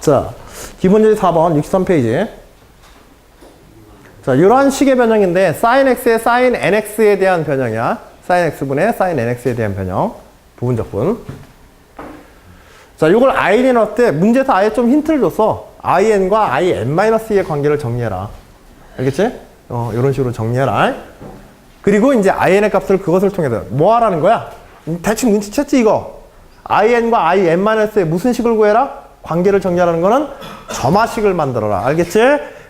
자, 기본제시 4번 63페이지. 자, 이러한 식의 변형인데 sin x의 sin nx에 대한 변형이야. sin x분의 sin nx에 대한 변형. 부분적분. 자, 이걸 in 넣을 때 문제에서 아예 좀 힌트를 줬어. in과 in-의 관계를 정리해라. 알겠지? 어, 이런 식으로 정리해라. 그리고 이제 in의 값을 그것을 통해서 뭐 하라는 거야? 대충 눈치챘지 이거? in과 in-의 무슨 식을 구해라? 관계를 정리하라는 거는 점화식을 만들어라. 알겠지?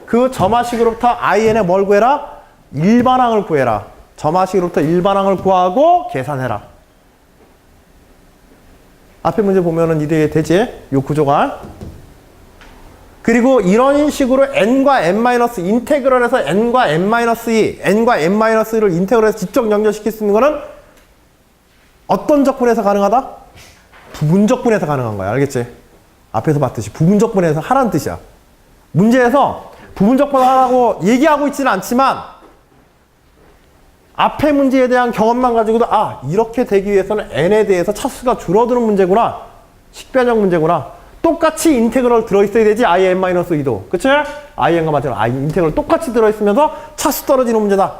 그 점화식으로부터 in의 뭘 구해라? 일반항을 구해라. 점화식으로부터 일반항을 구하고 계산해라. 앞에 문제 보면은 이래 되지? 요 구조가. 그리고 이런 식으로 n과 n 마이너스 인테그럴해서 n과 n 마이너스 2, n과 n 마이너스 1을 인테그럴해서 직접 연결시킬 수 있는 거는 어떤 적분에서 가능하다? 부분적분에서 가능한 거야. 알겠지? 앞에서 봤듯이 부분적분에서 하라는 뜻이야. 문제에서 부분적분 하라고 얘기하고 있지는 않지만 앞에 문제에 대한 경험만 가지고도 아 이렇게 되기 위해서는 n에 대해서 차수가 줄어드는 문제구나. 식변형 문제구나. 똑같이 인테그럴 들어있어야 되지 in-2도. 그치? in과 마찬가지로 i 인테그럴 똑같이 들어있으면서 차수 떨어지는 문제다.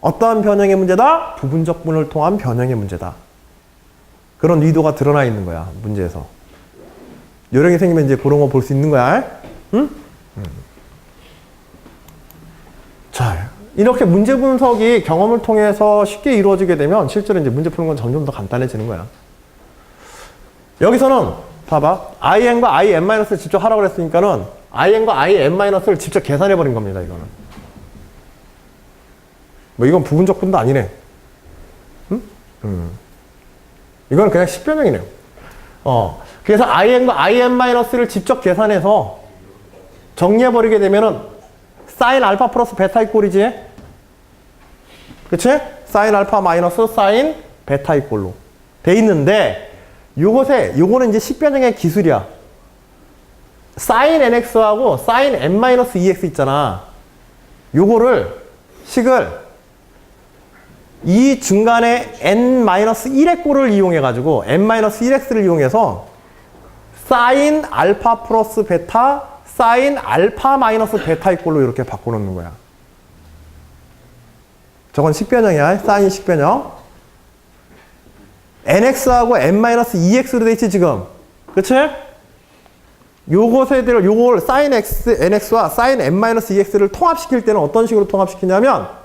어떠한 변형의 문제다? 부분적분을 통한 변형의 문제다. 그런 의도가 드러나 있는 거야 문제에서. 요령이 생기면 이제 그런 거 볼 수 있는 거야. 응? 음. 자, 이렇게 문제 분석이 경험을 통해서 쉽게 이루어지게 되면 실제로 이제 문제 푸는 건 점점 더 간단해지는 거야. 여기서는 봐봐. in과 in-를 직접 하라고 그랬으니까는 in과 in-를 직접 계산해 버린 겁니다, 이거는. 뭐 이건 부분적 분도 아니네. 응? 음. 이건 그냥 식변형이네요. 어. 그래서 in과 in-를 직접 계산해서 정리해버리게 되면은 sin 알파 플러스 베타의 꼴이지. 그치? sin 알파 마이너스 sin 베타의 꼴로 돼 있는데 요것에 요거는 이제 식변형의 기술이야. sin nx하고 sin n-2x 있잖아. 요거를 식을 이 중간에 n-1의 꼴을 이용해 가지고 n-1x를 이용해서 sin 알파 플러스 베타 sin 알파 마이너스 베타의 꼴로 이렇게 바꿔놓는 거야. 저건 식변형이야. sin 식변형. nx하고 n-2x로 돼 있지 지금. 그치? 요것에 대해 요걸 sin x, nx와 sin n-2x를 통합시킬 때는 어떤 식으로 통합시키냐면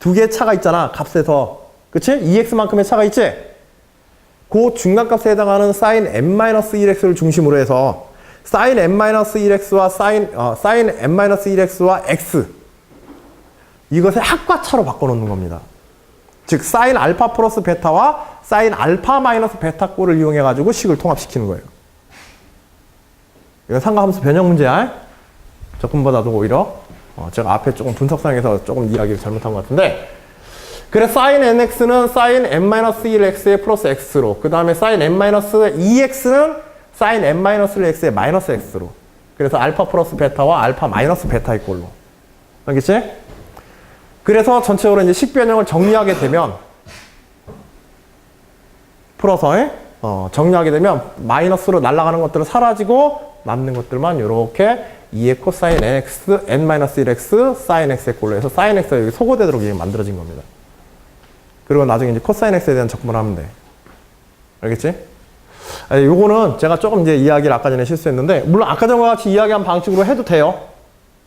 두 개의 차가 있잖아. 값에서. 그치? 2x만큼의 차가 있지? 그 중간값에 해당하는 sin n-1x를 중심으로 해서 sin n-1x와 sin, 어, sin n-1x와 x 이것의 합과차로 바꿔놓는 겁니다. 즉 sin 알파 플러스 베타와 sin 알파 마이너스 베타 꼴을 이용해 가지고 식을 통합시키는 거예요. 이거 상가함수 변형 문제야. 조금보다도 오히려 어, 제가 앞에 조금 분석상에서 조금 이야기를 잘못한 것 같은데 그래 sin nx는 sin n-1x의 플러스 x로 그 다음에 sin n-2x는 sin n-1x의 마이너스 x로 그래서 알파 플러스 베타와 알파 마이너스 베타의 꼴로 알겠지? 그래서 전체적으로 이제 식변형을 정리하게 되면 풀어서 어, 정리하게 되면 마이너스로 날아가는 것들은 사라지고 남는 것들만 이렇게 2의 코사인 nx, n-1x, sin x의 꼴로 해서 sin x가 여기 소거되도록 이게 만들어진 겁니다. 그리고 나중에 이제 코사인 x에 대한 적분을 하면 돼. 알겠지? 아니, 요거는 제가 조금 이제 이야기를 아까 전에 실수했는데, 물론 아까 전과 같이 이야기한 방식으로 해도 돼요.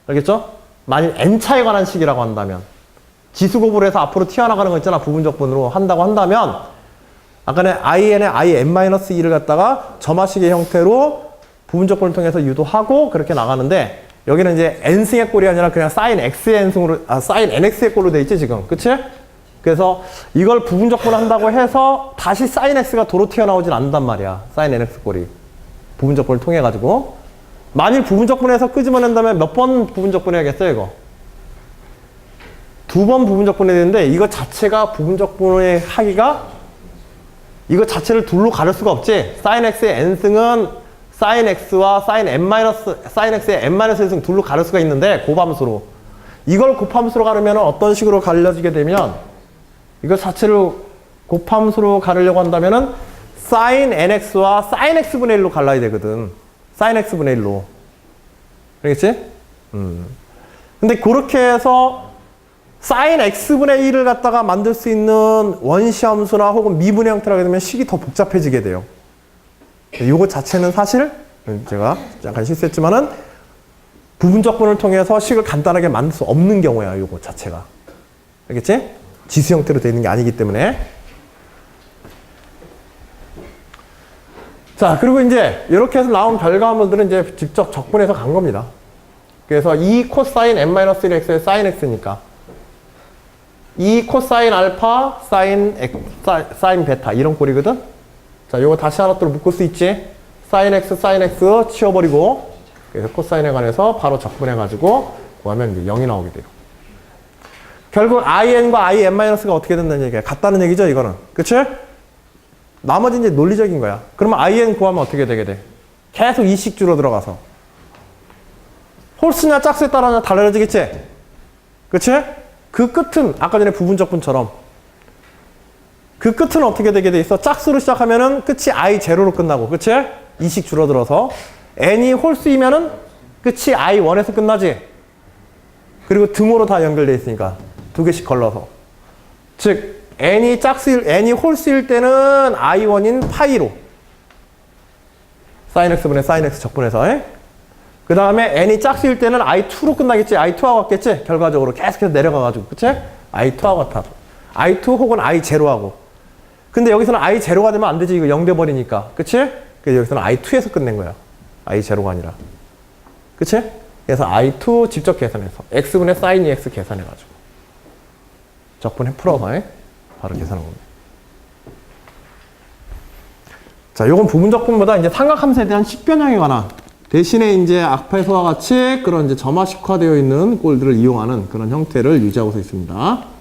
알겠죠? 만일 n차에 관한 식이라고 한다면, 지수곱을 해서 앞으로 튀어나가는 거 있잖아. 부분적분으로 한다고 한다면, 아까는 in의 in-2를 갖다가 점화식의 형태로 부분적분을 통해서 유도하고 그렇게 나가는데 여기는 이제 n승의 꼴이 아니라 그냥 sin x의 n승으로 아 sin nx의 꼴로 돼 있지 지금. 그치? 그래서 이걸 부분적분을 한다고 해서 다시 sin x가 도로 튀어나오진 않는단 말이야. sin nx 꼴이. 부분적분을 통해 가지고. 만일 부분적분에서 끄집어낸다면 몇 번 부분적분 해야겠어요 이거? 두 번 부분적분 해야 되는데 이거 자체가 부분적분을 하기가 이거 자체를 둘로 가를 수가 없지. sin x의 n승은 sin x와 sin n 마이너스 sin x의 n 마이너스 1승 둘로 가를 수가 있는데 곱함수로 이걸 곱함수로 가르면 어떤 식으로 갈려지게 되면 이거 자체를 곱함수로 가르려고 한다면은 sin nx와 sin x분의 1로 갈라야 되거든. 사인 x분의 1로. 알겠지? 음. 근데 그렇게 해서 사인 x분의 1을 갖다가 만들 수 있는 원시함수나 혹은 미분의 하게 되면 식이 더 복잡해지게 돼요. 이거 자체는 사실 제가 잠깐 실수했지만은 부분적분을 통해서 식을 간단하게 만들 수 없는 경우야, 이거 자체가. 알겠지? 지수 형태로 되어 있는 게 아니기 때문에. 자, 그리고 이제 이렇게 해서 나온 결과물들은 이제 직접 적분해서 간 겁니다. 그래서 2 코사인 n-1x의 사인 x니까 2 코사인 알파 사인 사인 베타 이런 꼴이거든. 자, 요거 다시 하나 또 묶을 수 있지. 사인 x 사인 x 치워버리고 그래서 코사인에 관해서 바로 적분해 가지고 구하면 이제 0이 나오게 돼요. 결국 in과 in-가 어떻게 된다는 얘기야. 같다는 얘기죠, 이거는. 그치? 나머지 이제 논리적인 거야. 그러면 in 구하면 어떻게 되게 돼? 계속 이식 줄어 들어가서. 홀수냐 짝수에 따라 달라지겠지? 그치? 그 끝은 아까 전에 부분적분처럼 그 끝은 어떻게 되게 돼 있어? 짝수로 시작하면은 끝이 i 제로로 끝나고, 그치? 이식 줄어들어서 n이 홀수이면은 끝이 i 1에서 끝나지. 그리고 등호로 다 연결돼 있으니까 두 개씩 걸러서. 즉 n이 짝수일 n이 홀수일 때는 i1인 파이로 sin x분의 sin x 적분해서 그 다음에 n이 짝수일 때는 i2로 끝나겠지 i2하고 같겠지 결과적으로 계속해서 내려가가지고 그치? i2하고 같아 i2 혹은 i0하고 근데 여기서는 i0가 되면 안 되지 이거 0 돼버리니까 그치? 그래서 여기서는 i2에서 끝낸 거야 i0가 아니라 그치? 그래서 i2 직접 계산해서 x분의 sin 2x 계산해가지고 적분해 풀어서 바로 계산한 겁니다. 자, 요건 부분적분보다 이제 삼각함수에 대한 식변형에 관한 대신에 이제 앞에서와 같이 그런 이제 점화식화되어 있는 꼴들을 이용하는 그런 형태를 유지하고 있습니다.